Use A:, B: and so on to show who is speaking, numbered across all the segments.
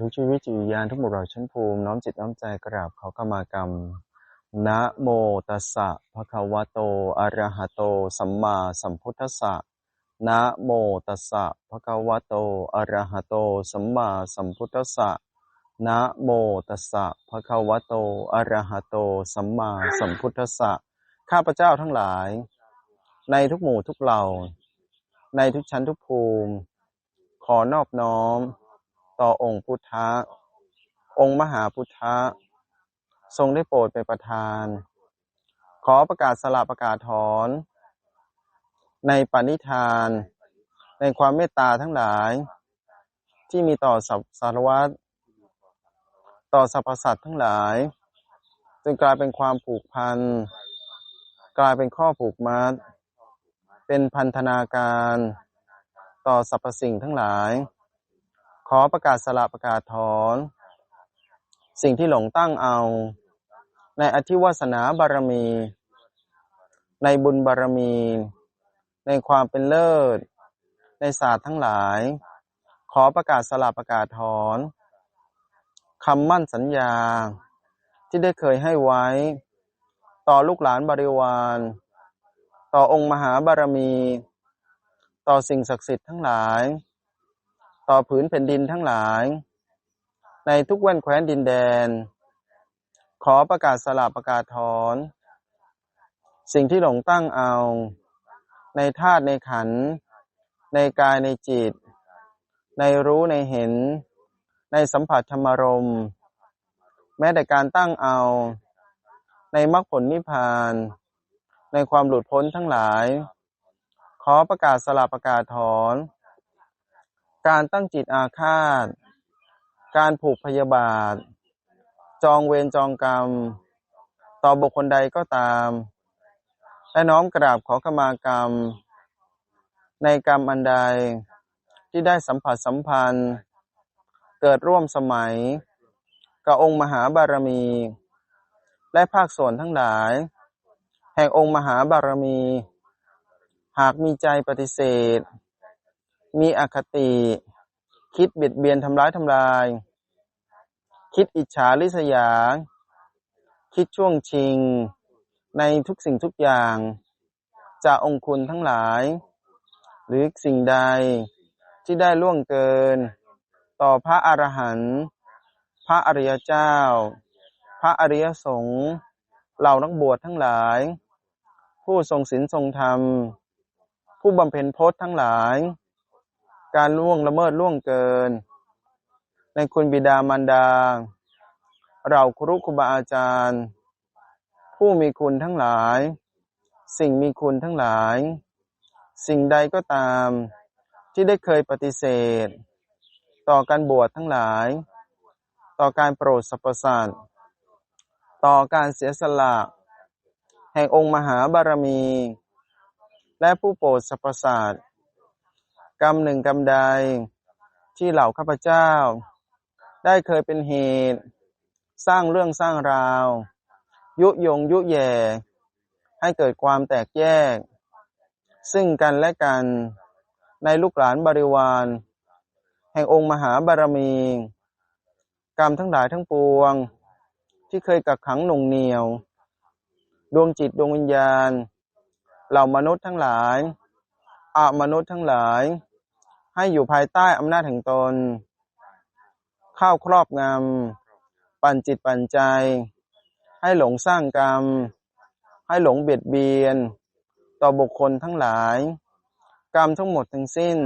A: ทุกชีวิตจิตวิญญาณทุกหมู่เหล่าชั้นภูมิ น้อมจิตน้อมใจกราบขอกรรมากรรมนะโมตัสสะภะคะวะโตอะระหะโต สัมมาสัมพุทธัสสะนะโมตัสสะภะคะวะโตอะระหะโต สัมมาสัมพุทธัสสะนะโมตัสสะภะคะวะโตอะระหะโต สัมมาสัมพุทธัสสะข้าพเจ้าทั้งหลาย ในทุกหมู่ทุกเหล่า ในทุกชั้นทุกภูมิ ขอนอบน้อม ต่อองค์พุทธะ องค์มหาพุทธะ ทรงได้โปรดเป็นประธาน ขอประกาศสละประกาศถอน ในปณิธาน ในความเมตตาทั้งหลาย ที่มีต่อสรรพสารวัตรต่อสรรพสัตว์ทั้งหลาย จนกลายเป็นความผูกพัน กลายเป็นข้อผูกมัด เป็นพันธนาการ ต่อสรรพสิ่งทั้งหลาย ขอประกาศสละประกาศถอน สิ่งที่หลงตั้งเอา ในอธิวาสนาบารมี ในบุญบารมี ในความเป็นเลิศ ในศาสตร์ทั้งหลาย ขอประกาศสละประกาศถอนคำมั่นสัญญาที่ได้เคยให้ไว้ ต่อลูกหลานบริวาร ต่อองค์มหาบารมี ต่อสิ่งศักดิ์สิทธิ์ทั้งหลาย ต่อผืนแผ่นดินทั้งหลาย ในทุกแว่นแคว้นดินแดน ขอประกาศสละประกาศถอน สิ่งที่หลงตั้งเอา ในธาตุในขัน ในกายในจิต ในรู้ในเห็น ในสัมผัสธรรมรม แม้แต่การตั้งเอา ในมรรคผลนิพพาน ในความหลุดพ้นทั้งหลาย ขอประกาศสละประกาศถอน การตั้งจิตอาฆาต การผูกพยาบาท จองเวรจองกรรม ต่อบุคคลใดก็ตาม และน้อมกราบขอขมากรรม ในกรรมอันใดที่ได้สัมผัสสัมพันธ์ เกิดร่วมสมัยกับองค์มหาบารมี และภาคส่วนทั้งหลาย แห่งองค์มหาบารมี หากมีใจปฏิเสธ มีอคติ คิดเบียดเบียนทำร้ายทำลาย คิดอิจฉาริษยา คิดช่วงชิง ในทุกสิ่งทุกอย่างจากองค์คุณทั้งหลาย หรือสิ่งใดที่ได้ล่วงเกิน ต่อพระอรหันต์พระอริยเจ้า พระอริยสงฆ์เหล่านักบวชทั้งหลาย ผู้ทรงศีลทรงธรรม ผู้บำเพ็ญพจน์ทั้งหลาย การล่วงละเมิดล่วงเกิน ในคุณบิดามารดา เราครุครูบาอาจารย์ ผู้มีคุณทั้งหลาย สิ่งมีคุณทั้งหลาย สิ่งใดก็ตามที่ได้เคยปฏิเสธ ต่อการบวชทั้งหลาย ต่อการโปรดสรรพสัตว์ต่อการเสียสละ แห่งองค์มหาบารมี และผู้โปรดสรรพสัตว์ กรรมหนึ่งกรรมใด ที่เหล่าข้าพเจ้า ได้เคยเป็นเหตุ สร้างเรื่องสร้างราว ยุยงยุแย่ ให้เกิดความแตกแยก ซึ่งกันและกันในลูกหลานบริวาร แห่งองค์มหาบารมี กรรมทั้งหลายทั้งปวง ที่เคยกักขังหน่วงเหนียว ดวงจิตดวงวิญญาณ เหล่ามนุษย์ทั้งหลายอามนุษย์ทั้งหลาย ให้อยู่ภายใต้อำนาจแห่งตน เข้าครอบงำ ปั่นจิตปั่นใจ ให้หลงสร้างกรรม ให้หลงเบียดเบียน ต่อบุคคลทั้งหลาย กรรมทั้งหมดทั้งสิ้น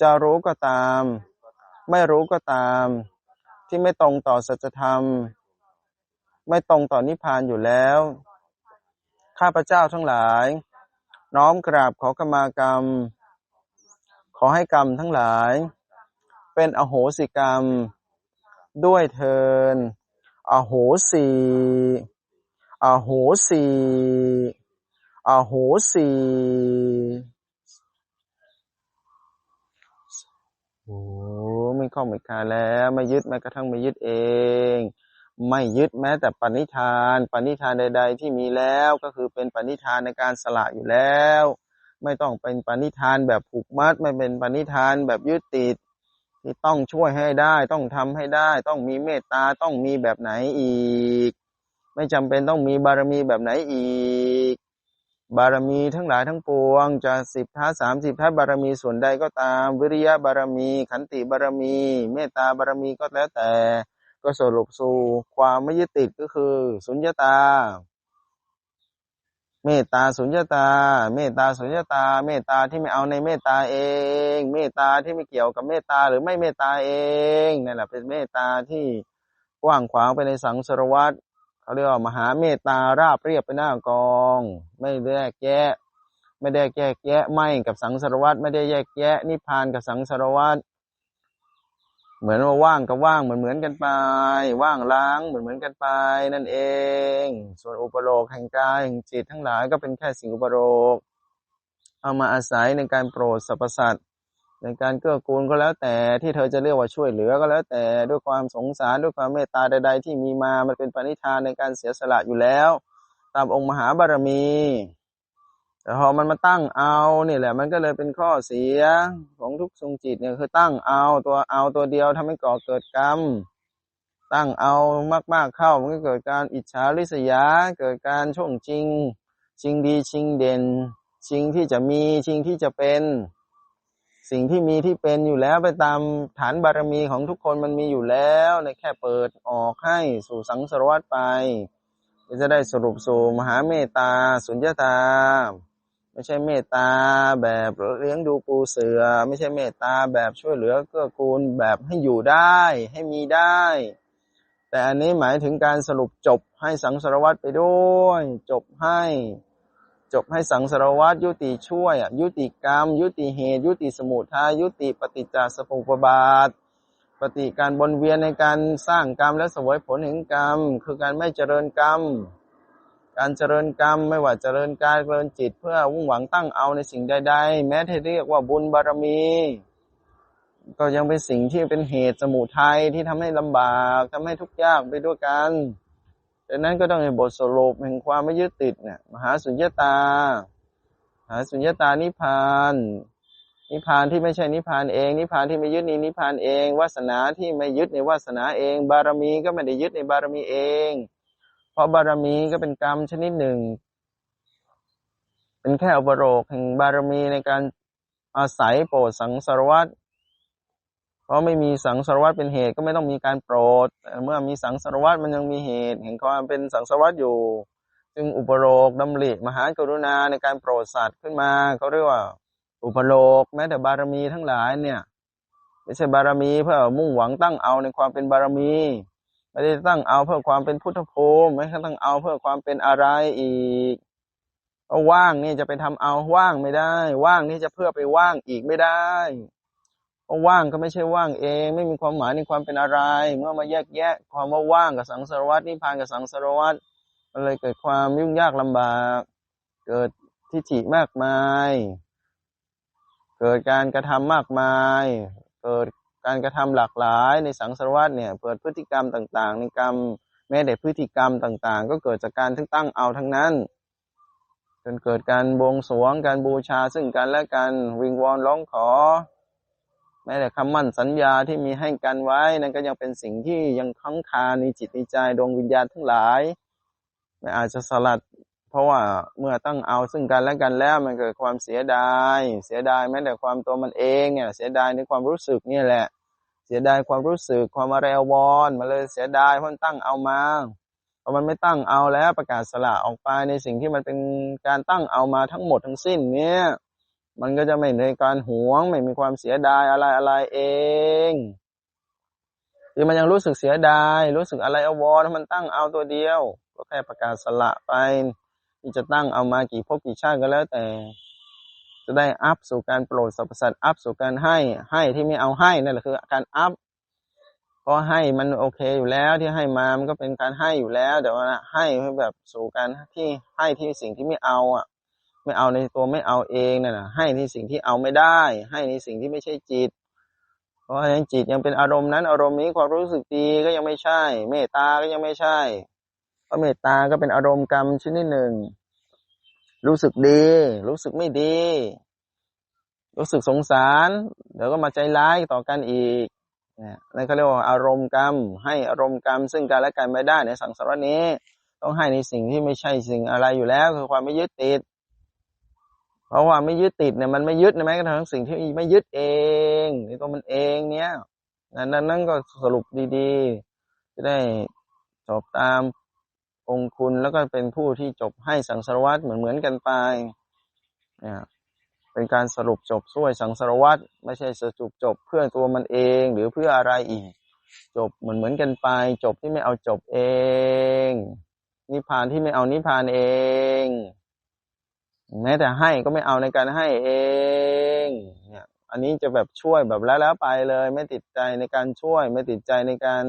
A: จะรู้ก็ตาม ไม่รู้ก็ตาม ที่ไม่ตรงต่อสัจธรรม ไม่ตรงต่อนิพพานอยู่แล้ว ข้าพเจ้าทั้งหลาย น้อมกราบขอขมากรรม ขอให้กรรมทั้งหลาย เป็นอโหสิกรรม ด้วยเทิน อโหสี อโหสี อโหสีโอ้ไม่ข้องไม่คาแล้ว ไม่ยึดแม้กระทั่งไม่ยึดเอง ไม่ยึดแม้แต่ปณิธาน ปณิธานใด ๆ ที่มีแล้วก็คือเป็นปณิธานในการสละอยู่แล้ว ไม่ต้องเป็นปณิธานแบบผูกมัด ไม่เป็นปณิธานแบบยึดติดทที่ต้องช่วยให้ได้ ต้องทำให้ได้ ต้องมีเมตตาต้องมีแบบไหนอีก ไม่จำเป็นต้องมีบารมีแบบไหนอีก บารมีทั้งหลายทั้งปวง จะสิบทัศสามสิบทัศบารมีส่วนใดก็ตาม วิริยะบารมี ขันติบารมี เมตตาบารมีก็แล้วแต่ ก็สรุปสู่ความไม่ยึดติดก็คือ สุญญตา เมตตาสุญญตา เมตตาสุญญตา เมตตาที่ไม่เอาในเมตตาเอง เมตตาที่ไม่เกี่ยวกับเมตตาหรือไม่เมตตาเองนั่นแหละเป็นเมตตาที่กว้างขวางไปในสังสารวัตรเขาเรียกว่ามหาเมตตาราบเรียบไปหน้ากอง ไม่แยกแยะ ไม่ได้แยกแยะไม่กับสังสารวัตรไม่ได้แยกแยะนิพพานกับสังสารวัตร เหมือนว่าว่างกับว่างเหมือนเหมือนกันไป ว่างล้างเหมือนเหมือนกันไป นั่นเอง ส่วนอุปโลกแห่งกายแห่งจิตทั้งหลายก็เป็นแค่สิ่งอุปโลกเอามาอาศัยในการโปรดสรรพสัตว์ในการเกื้อกูลก็แล้วแต่ที่เธอจะเรียกว่าช่วยเหลือก็แล้วแต่ด้วยความสงสารด้วยความเมตตาใด ๆ ที่มีมามันเป็นปณิธานในการเสียสละอยู่แล้ว ตามองค์มหาบารมี แต่พอมันมาตั้งเอาเนี่ยแหละ มันก็เลยเป็นข้อเสียของทุกทรงจิตเนี่ยคือตั้งเอาตัวเอาตัวเดียวทำให้ก่อเกิดกรรม ตั้งเอามาก ๆเข้ามันก็เกิดการอิจฉาริษยา เกิดการช่วงชิง ชิงดีชิงเด่น ชิงที่จะมีชิงที่จะเป็น สิ่งที่มีที่เป็นอยู่แล้วไปตามฐานบารมีของทุกคนมันมีอยู่แล้วในแค่เปิดออกให้สู่สังสารวัตรไปจะได้สรุปสู่มหาเมตตาสุญญตา ไม่ใช่เมตตาแบบเลี้ยงดูปูเสือ ไม่ใช่เมตตาแบบช่วยเหลือเกื้อกูลแบบให้อยู่ได้ให้มีได้ แต่อันนี้หมายถึงการสรุปจบให้สังสารวัตรไปด้วย จบให้ จบให้สังสารวัตรยุติช่วยอะยุติกรรม ยุติเหตุ ยุติสมุทัยยุติปฏิจจสมุปบาท ปฏิการวนเวียนในการสร้างกรรมและสวยผลแห่งกรรม คือการไม่เจริญกรรม การเจริญกรรมไม่ว่าเจริญกายเจริญจิต เพื่อมุ่งหวังตั้งเอาในสิ่งใด ๆ แม้ที่เรียกว่าบุญบารมี ก็ยังเป็นสิ่งที่เป็นเหตุสมุทัยที่ทำให้ลำบากทำให้ทุกข์ยากไปด้วยกันดังนั้นก็ต้องในบทสรุปแห่งความไม่ยึดติดเนี่ยมหาสุญญตามหาสุญญตานิพานนิพานที่ไม่ใช่นิพานเองนิพานที่ไม่ยึดในนิพานเองวาสนาที่ไม่ยึดในวาสนาเอง บารมีก็ไม่ได้ยึดในบารมีเอง ราะบารมีก็เป็นกรรมชนิดหนึ่ง เป็นแค่อุปโรคแห่งบารมีในการอาศัยโปรดสังสารวัตรเพราะไม่มีสังสารวัตรเป็นเหตุก็ไม่ต้องมีการโปรดเมื่อมีสังสารวัตรมันยังมีเหตุแห่งความเป็นสังสารวัตรอยู่ จึงอุปโลกดำริมหากรุณาในการโปรดสัตว์ขึ้นมาเขาเรียกว่า อุปโลกแม้แต่บารมีทั้งหลายเนี่ยไม่ใช่บารมีเพื่อมุ่งหวังตั้งเอาในความเป็นบารมี ไม่ได้ตั้งเอาเพื่อความเป็นพุทธภูมิไม่ใช่ตั้งเอาเพื่อความเป็นอะไรอีกเพราะว่างนี่จะไปทำเอาว่างไม่ได้ ว่างนี่จะเพื่อไปว่างอีกไม่ได้เพราะว่างก็ไม่ใช่ว่างเอง ไม่มีความหมายในความเป็นอะไร เมื่อมาแยกแยะ ความว่าว่างกับสังสารวัตนิพพานกับสังสารวัตมันเลยเกิดความยุ่งยากลำบาก เกิดทิฏฐิมากมาย เกิดการกระทำมากมาย เกิด การกระทำหลากหลายในสังสารวัตเนี่ยเปิดพฤติกรรมต่างๆ ในกรรมแม้แต่พฤติกรรมต่างๆ ก็เกิดจากการที่ตั้งเอาทั้งนั้น จนเกิดการบวงสรวงการบูชาซึ่งกันและกันวิงวอนร้องขอ แม้แต่คำมั่นสัญญาที่มีให้กันไว้นั่นก็ยังเป็นสิ่งที่ยังค้างคาในจิตในใจดวงวิญญาณทั้งหลายไม่อาจจะสลัด เพราะว่าเมื่อตั้งเอาซึ่งกันและกันแล้วมันเกิดความเสียดาย เสียดายแม้แต่ความตัวมันเองเนี่ยเสียดายในความรู้สึกนี่แหละ เสียดายความรู้สึกความอะไรอววรมาเลยเสียดายเพราะตั้งเอามาพอมันไม่ตั้งเอาแล้วประกาศสละออกไปในสิ่งที่มันเป็นการตั้งเอามาทั้งหมดทั้งสิ้นเนี่ยมันก็จะไม่ในการหวงไม่มีความเสียดายอะไรอะไรเองที่มันยังรู้สึกเสียดาย รู้สึกอะไรอววรมันตั้งเอาตัวเดียว ก็แค่ประกาศสละไป ที่จะตั้งเอามากี่ภพกี่ชาติก็แล้วแต่ จะได้อัพสู่การโปรดสรรพสัตว์อัพสู่การให้ให้ที่ไม่เอาให้นั่นแหละคือการอัพเพราะให้มันโอเคอยู่แล้วที่ให้มามันก็เป็นการให้อยู่แล้ว แต่ว่าให้แบบสู่การที่ให้ที่สิ่งที่ไม่เอาอะ ไม่เอาในตัวไม่เอาเองนั่นนะให้ในสิ่งที่เอาไม่ได้ ให้ในสิ่งที่ไม่ใช่จิตเพราะฉะนั้นจิตยังเป็นอารมณ์นั้นอารมณ์นี้ความรู้สึกดีก็ยังไม่ใช่ เมตตาก็ยังไม่ใช่ พราะเมตตาก็เป็นอารมณ์กรรมชนิดหนึ่ง รู้สึกดี รู้สึกไม่ดี รู้สึกสงสาร เดี๋ยวก็มาใจร้ายต่อกันอีกนี่ยนั่นเขาเรียกว่าอารมณ์กรรม ให้อารมณ์กรรม ซึ่งกันและกันไม่ได้ในสังสารวัฏนี้ ต้องให้ในสิ่งที่ไม่ใช่สิ่งอะไรอยู่แล้ว คือความไม่ยึดติด เพราะว่าไม่ยึดติดเนี่ยมันไม่ยึดนะแม้กระทั่งสิ่งที่ไม่ยึดเองในตัวมันเองเนี่ยนั้นนั่นก็สรุปดีๆ จะได้จบตาม องคุณแล้วก็เป็นผู้ที่จบให้สังสารวัฏเหมือนเหมือนกันไปเนี่ยเป็นการสรุปจบช่วยสังสารวัฏไม่ใช่สรุปจบเพื่อตัวมันเองหรือเพื่ออะไรอีก จบเหมือนเหมือนกันไป จบที่ไม่เอาจบเอง นิพพานที่ไม่เอานิพพานเอง แม้แต่ให้ก็ไม่เอาในการให้เองเนี่ยอันนี้จะแบบช่วยแบบแล้วแล้วไปเลย ไม่ติดใจในการช่วย ไม่ติดใจในการ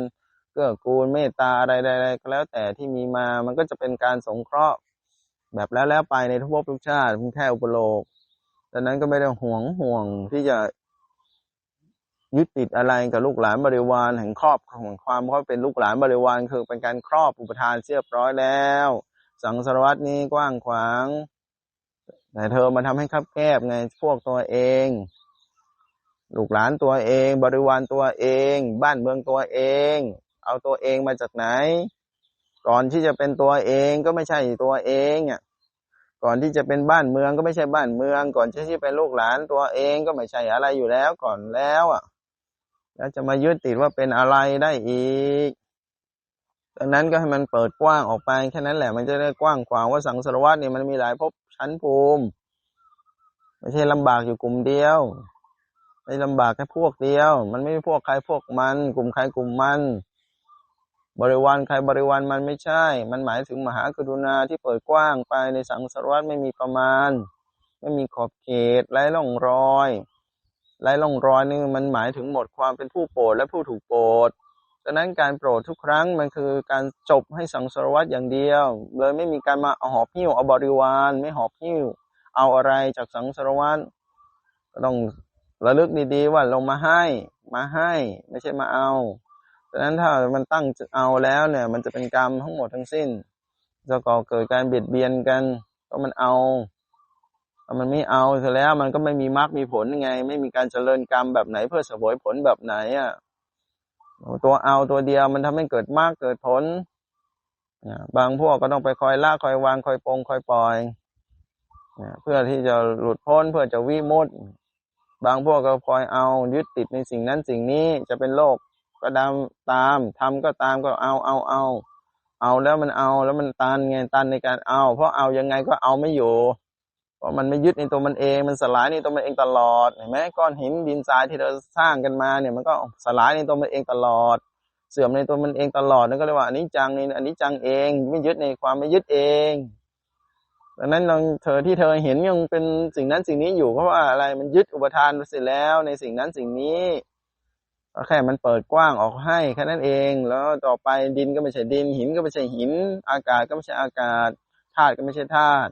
A: เกื้อกูลเมตตาอะไรใดๆก็แล้วแต่ที่มีมามันก็จะเป็นการสงเคราะห์ แบบแล้วแล้วไปในทุกภพทุกชาติเพียงแค่อุปโลกดังนั้นก็ไม่ได้ห่วงห่วงที่จะยึดติดอะไรกับลูกหลานบริวารแห่งครอบของความเขาเป็นลูกหลานบริวารคือเป็นการครอบอุปทานเรียบร้อยแล้ว สังสารวัตนี้กว้างขวาง แต่เธอมาทำให้คับแคบไงพวกตัวเอง ลูกหลานตัวเอง บริวารตัวเอง บ้านเมืองตัวเอง เอาตัวเองมาจากไหน ก่อนที่จะเป็นตัวเองก็ไม่ใช่ตัวเองอะก่อนที่จะเป็นบ้านเมืองก็ไม่ใช่บ้านเมือง ก่อนที่จะเป็นลูกหลานตัวเองก็ไม่ใช่อะไรอยู่แล้วก่อนแล้วอะ แล้วจะมายึดติดว่าเป็นอะไรได้อีกดังนั้นก็ให้มันเปิดกว้างออกไปแค่นั้นแหละมันจะได้กว้างขวางว่าสังสารวัตเนี่ยมันมีหลายภพชั้นภูมิไม่ใช่ลำบากอยู่กลุ่มเดียวไม่ลำบากแค่พวกเดียว มันไม่มีพวกใครพวกมัน กลุ่มใครกลุ่มมัน บริวารใครบริวารมันไม่ใช่ มันหมายถึงมหากรุณาที่เปิดกว้างไปในสังสารวัฏไม่มีประมาณ ไม่มีขอบเขตไร้ร่องรอยไร้ร่องรอยนี่มันหมายถึงหมดความเป็นผู้โปรดและผู้ถูกโปรดดังนั้นการโปรดทุกครั้งมันคือการจบให้สังสารวัฏอย่างเดียว เลยไม่มีการมาเอาหอบหิ้วเอาบริวารไม่หอบหิ้ว เอาอะไรจากสังสารวัฏก็ต้องระลึกดีๆว่าลงมาให้ มาให้ ไม่ใช่มาเอา ดังนั้นถ้ามันตั้งเอาแล้วเนี่ย มันจะเป็นกรรมทั้งหมดทั้งสิ้น จะก่อเกิดการเบียดเบียนกัน ก็มันเอาถ้ามันไม่เอาเสร็จแล้วมันก็ไม่มีมรรคมีผลยังไง ไม่มีการเจริญกรรมแบบไหนเพื่อสวยผลแบบไหนอะตัวเอาตัวเดียวมันทำให้เกิดมรรคเกิดผลบางพวกก็ต้องไปคอยล่าคอยวางคอยปองคอยปล่อยเพื่อที่จะหลุดพ้นเพื่อจะวิมุตบางพวกก็คอยเอายึดติดในสิ่งนั้นสิ่งนี้จะเป็นโลก ก็ดำตามทำก็ตามก็เอาเอาเอาเอาแล้วมันเอาแล้วมันตันไงตันในการเอา เพราะเอายังไงก็เอาไม่อยู่ เพราะมันไม่ยึดในตัวมันเองมันสลายในตัวมันเองตลอดเห็นไหมก้อนหินดินทรายที่เราสร้างกันมาเนี่ยมันก็สลายในตัวมันเองตลอด เสื่อมในตัวมันเองตลอดนั่นก็เรียกว่าอันนี้จังในอันนี้จังเอง ไม่ยึดในความไม่ยึดเองดังนั้นเราเธอที่เธอเห็นยังเป็นสิ่งนั้นสิ่งนี้อยู่เพราะว่าอะไรมันยึดอุปทานไปเสร็จแล้วในสิ่งนั้นสิ่งนี้ ก็แค่มันเปิดกว้างออกให้แค่นั้นเอง แล้วต่อไปดินก็ไม่ใช่ดิน หินก็ไม่ใช่หิน อากาศก็ไม่ใช่อากาศธาตุก็ไม่ใช่ธาตุ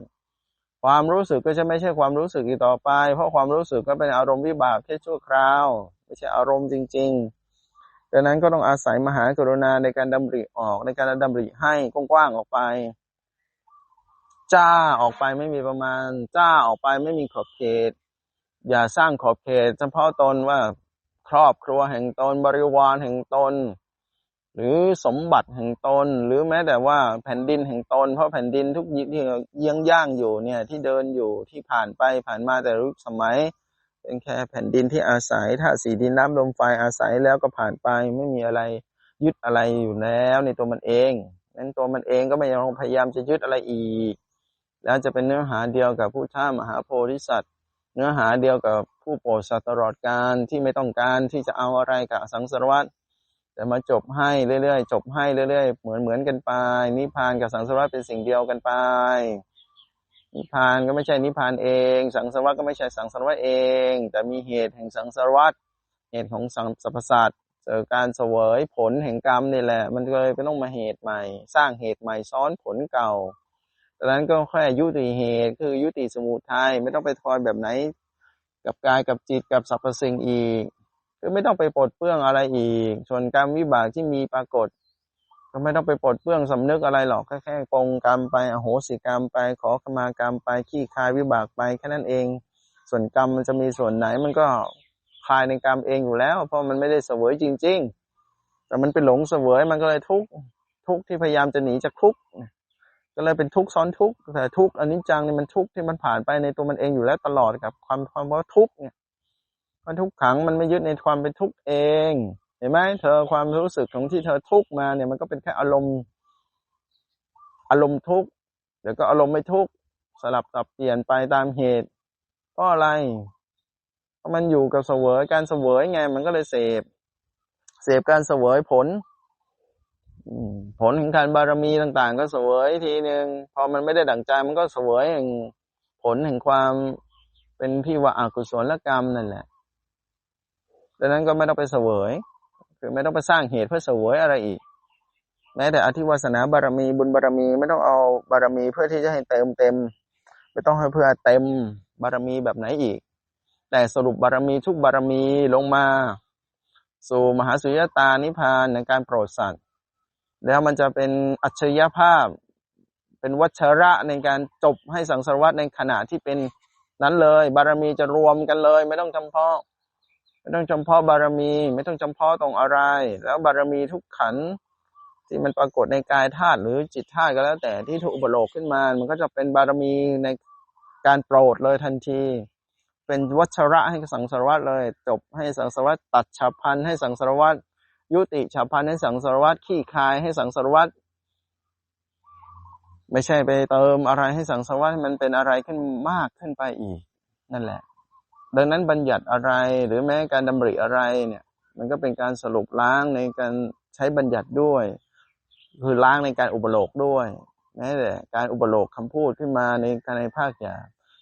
A: ความรู้สึกก็จะไม่ใช่ความรู้สึกอีกต่อไป เพราะความรู้สึกก็เป็นอารมณ์วิบากแค่ชั่วคราว ไม่ใช่อารมณ์จริง ๆ ดังนั้นก็ต้องอาศัยมหากรุณาในการดำริออกในการดำริให้กว้างๆออกไปจ้าออกไปไม่มีประมาณ จ้าออกไปไม่มีขอบเขต อย่าสร้างขอบเขต เฉพาะตนว่า ครอบครัวแห่งตนบริวารแห่งตน หรือสมบัติแห่งตน หรือแม้แต่ว่าแผ่นดินแห่งตน เพราะแผ่นดินทุกที่เยี่ยงย่างอยู่เนี่ยที่เดินอยู่ที่ผ่านไปผ่านมาแต่รุกสมัย เป็นแค่แผ่นดินที่อาศัยถ้าสีดินน้ำลมไฟอาศัยแล้วก็ผ่านไปไม่มีอะไรยึดอะไรอยู่แล้วในตัวมันเองนั้นตัวมันเองก็ไม่ยังพยายามจะยึดอะไรอีก แล้วจะเป็นเนื้อหาเดียวกับผู้ท่ามหาโพธิสัตว์ เนื้อหาเดียวกับ ผู้โปรดสัตว์ตลอดการที่ไม่ต้องการที่จะเอาอะไรกับสังสารวัฏแต่มาจบให้เรื่อยๆ จบให้เรื่อยๆ เหมือนเหมือนกันไป นิพพานกับสังสารวัฏเป็นสิ่งเดียวกันไป นิพพานก็ไม่ใช่นิพพานเอง สังสารวัฏก็ไม่ใช่สังสารวัฏเอง แต่มีเหตุแห่งสังสารวัฏเหตุของสังสรรพสัตว์เจอการเสวยผลแห่งกรรมนี่แหละ มันเลยไปต้องมาเหตุใหม่ สร้างเหตุใหม่ซ้อนผลเก่าดังนั้นก็แค่ยุติเหตุคือยุติสมุทัยไม่ต้องไปทอยแบบไหน กับกายกับจิตกับสรรพสิ่งอีกคือไม่ต้องไปปลดเปื้องอะไรอีก ส่วนกรรมวิบากที่มีปรากฏ ก็ไม่ต้องไปปลดเปื้องสำนึกอะไรหรอกแค่แค่ปงกรรมไปอโหสิกรรมไปขอขมากรรมไปขี้คายวิบากไปแค่นั้นเอง ส่วนกรรมมันจะมีส่วนไหนมันก็คลายในกรรมเองอยู่แล้ว เพราะมันไม่ได้เสวยจริง ๆ แต่มันเป็นหลงเสวยมันก็เลยทุกข์ทุกข์ที่พยายามจะหนีจากทุกข์ ก็เลยเป็นทุกข์ซ้อนทุกข์แต่ทุกข์อันนี้จังเนี่ยมันทุกข์ที่มันผ่านไปในตัวมันเองอยู่แล้วตลอดกับความความว่าทุกข์เนี่ยมันทุกขังมันไม่ยึดในความเป็นทุกข์เอง เห็นไหมเธอความรู้สึกของที่เธอทุกข์มาเนี่ยมันก็เป็นแค่อารมณ์ อารมณ์ทุกข์เดี๋ยวก็อารมณ์ไม่ทุกข์สลับสับเปลี่ยนไปตามเหตุเพราะอะไรเพราะมันอยู่กับเสวยการเสวยไงมันก็เลยเสพ เสพการเสวยผล ผลแห่งการบารมีต่าง ๆ ก็เสวยทีหนึ่งพอมันไม่ได้ดั่งใจมันก็เสวยแห่งผลแห่งความเป็นที่ว่าอากุศลกรรมนั่นแหละดังนั้นก็ไม่ต้องไปเสวย คือไม่ต้องไปสร้างเหตุเพื่อเสวยอะไรอีก แม้แต่อธิวาสนาบารมีบุญบารมีไม่ต้องเอาบารมีเพื่อที่จะให้เต็มเต็ม ไม่ต้องให้เพื่อเต็มบารมีแบบไหนอีก แต่สรุปบารมีทุกบารมีลงมา สู่มหาสุญญตานิพพานในการโปรดสัตว์ แล้วมันจะเป็นอัจฉริยภาพ เป็นวัชระในการจบให้สังสารวัตในขณะที่เป็นนั้นเลย บารมีจะรวมกันเลย ไม่ต้องจำเพาะไม่ต้องจำเพาะบารมี ไม่ต้องจำเพาะตรงอะไร แล้วบารมีทุกขันที่มันปรากฏในกายธาตุหรือจิตธาตุก็แล้วแต่ที่ถูกอุปโลกขึ้นมา มันก็จะเป็นบารมีในการโปรดเลยทันที เป็นวัชระให้สังสารวัตเลย จบให้สังสารวัตตัดฉับพันให้สังสารวัต ยุติฉับพันให้สังสารวัตขี้คายให้สังสารวัตไม่ใช่ไปเติมอะไรให้สังสารวัตมันเป็นอะไรขึ้นมากขึ้นไปอีก นั่นแหละ ดังนั้นบัญญัติอะไรหรือแม้การดำริอะไรเนี่ย มันก็เป็นการสรุปล้างในการใช้บัญญัติด้วย คือล้างในการอุปโลกด้วยแม้แต่การอุปโลกคำพูดขึ้นมาในการในภาคหยา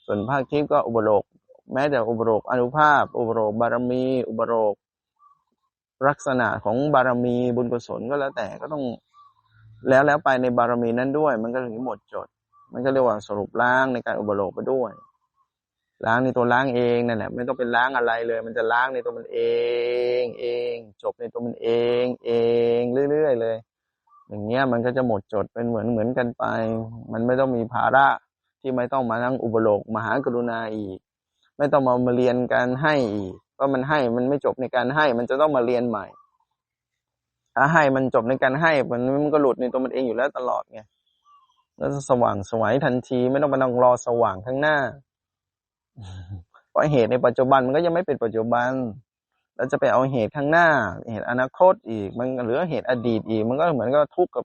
A: ส่วนภาคทิพย์ก็อุปโลกแม้แต่อุปโลกอนุภาพ อุปโลกบารมี อุปโลก ลักษณะของบารมีบุญกุศลก็แล้วแต่ก็ต้องแล้วแล้วไปในบารมีนั้นด้วย มันก็ถึงหมดจด มันก็เรียกว่าสรุปล้างในการอุปโลกไปด้วย ล้างในตัวล้างเองนั่นแหละไม่ต้องเป็นล้างอะไรเลย มันจะล้างในตัวมันเอง เอง จบในตัวมันเอง เองเรื่อยๆเลย อย่างเงี้ยมันก็จะหมดจดเป็นเหมือนเหมือนกันไป มันไม่ต้องมีภาระที่ไม่ต้องมานั่งอุปโลกมหากรุณาอีก ไม่ต้องมามาเรียนการให้อีก เพรามันให้มันไม่จบในการให้ มันจะต้องมาเรียนใหม่ ถ้าให้มันจบในการให้มันมันก็หลุดในตัวมันเองอยู่แล้วตลอดไงแล้วสว่างสวยทันทีไม่ต้องมานั่งรอสว่างข้างหน้าเพราะเหตุในปัจจุบันมันก็ยังไม่เป็นปัจจุบันแล้วจะไปเอาเหตุข้างหน้า เหตุอนาคตอีก มันหรือเหตุอดีตอีก มันก็เหมือนกับทุกข์กับ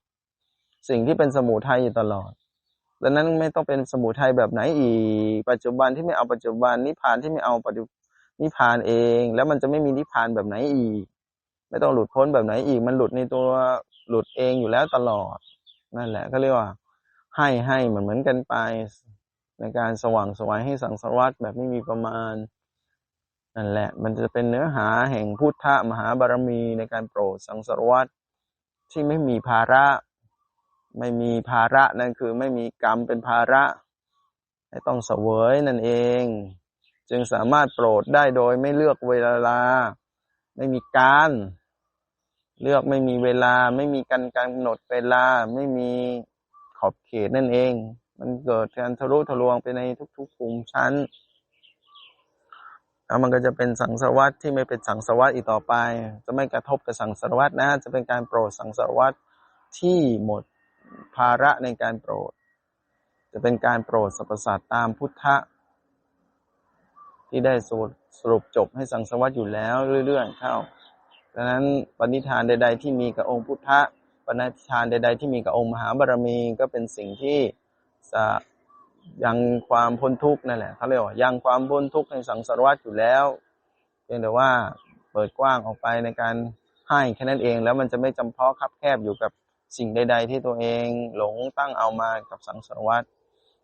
A: สิ่งที่เป็นสมุทัยอยู่ตลอดดังนั้นไม่ต้องเป็นสมุทัยแบบไหนอีก ปัจจุบันที่ไม่เอาปัจจุบันนิพพานที่ไม่เอาปัจจุ นิพพานเอง แล้วมันจะไม่มีนิพพานแบบไหนอีก ไม่ต้องหลุดพ้นแบบไหนอีก มันหลุดในตัวหลุดเองอยู่แล้วตลอด นั่นแหละก็เรียกว่า ให้ให้เหมือนเหมือนกันไป ในการสว่างสวายให้สังสารวัตแบบไม่มีประมาณนั่นแหละ มันจะเป็นเนื้อหาแห่งพุทธมหาบารมีในการโปรดสังสารวัตที่ไม่มีภาระ ไม่มีภาระนั่นคือไม่มีกรรมเป็นภาระ ไม่ต้องเสวยนั่นเอง จึงสามารถโปรดได้โดยไม่เลือกเวลา ไม่มีการ เลือกไม่มีเวลา ไม่มีการกำหนดเวลา ไม่มีขอบเขตนั่นเอง มันเกิดการทะลุทะลวงไปในทุกๆภูมิชั้นแล้วมันก็จะเป็นสังสารวัตที่ไม่เป็นสังสารวัตอีกต่อไป จะไม่กระทบกับสังสารวัตนะ จะเป็นการโปรดสังสารวัตที่หมดภาระในการโปรด จะเป็นการโปรดสรรพสัตว์ตามพุทธะ ที่ได้สรุปจบให้สังสวัตอยู่แล้วเรื่อยๆเข้าดังนั้นปณิธานใด ๆ ที่มีกับองค์พุทธะปณิธานใด ๆ ที่มีกับองค์มหาบารมีก็เป็นสิ่งที่ยังความพ้นทุกข์นั่นแหละเขาเรียกว่ายังความพ้นทุกข์ในสังสารวัฏอยู่แล้วเพียงแต่ว่าเปิดกว้างออกไปในการให้แค่นั้นเองแล้วมันจะไม่จำเพาะคับแคบอยู่กับสิ่งใด ๆ ที่ตัวเองหลงตั้งเอามากับสังสารวัฏ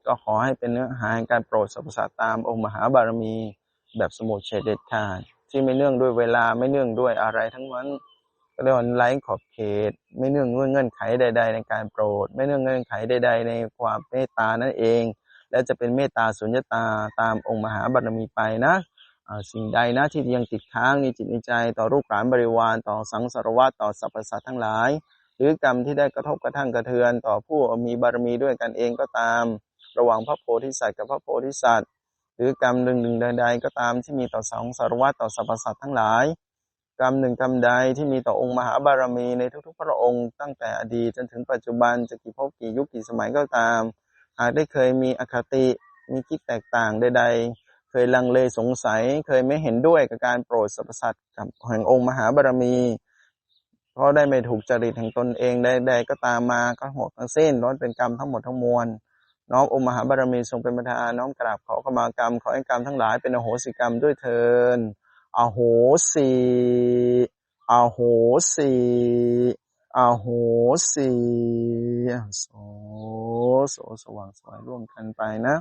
A: ก็ขอให้เป็นเนื้อหาการโปรดสรรพสัตว์ตามองค์มหาบารมี แบบสมุทเฉดเด็ดขาดที่ไม่เนื่องด้วยเวลาไม่เนื่องด้วยอะไรทั้งนั้นก็เรียกว่าไร้ขอบเขต ไม่เนื่องด้วยเงื่อนไขใด ๆ ในการโปรด ไม่เนื่องเงื่อนไขใด ๆ ในความเมตตานั่นเอง และจะเป็นเมตตาสุญญตาตามองค์มหาบารมีไปนะสิ่งใดนะที่ยังติดค้างในจิตในใจ ต่อรูปหลานบริวารต่อสังสารวัตต่อสรรพสัตว์ทั้งหลาย หรือกรรมที่ได้กระทบกระทั่งกระเทือน ต่อผู้มีบารมีด้วยกันเองก็ตาม ระหว่างพระโพธิสัตว์กับพระโพธิสัตว์ หรือกรรมหนึ่งหนึ่งใดๆก็ตามที่มีต่อสองสารวัตต่อสรรพสัตว์ทั้งหลาย กรรมหนึ่งกรรมใดที่มีต่อองค์มหาบารมีในทุกๆ พระองค์ตั้งแต่อดีตจนถึงปัจจุบันจะกี่ภพกี่ยุคกี่สมัยก็ตาม หากได้เคยมีอคติมีคิดแตกต่างใด ๆ เคยลังเลสงสัย เคยไม่เห็นด้วยกับการโปรดสรรพสัตว์กับแห่งองค์มหาบารมีเพราะได้ไม่ถูกจริตแห่งตนเองใดๆก็ตามมาก็หมดทั้งสิ้นล้วนเป็นกรรมทั้งหมดทั้งมวล น้อมองค์มหาบารมีทรงเป็นประธานน้อมกราบขอขมากรรม ขอให้กรรมทั้งหลายเป็นอโหสิกรรมด้วยเทินอโหสิอโหสิอโหสิโสโสสว่างสวยร่วมกันไปนะ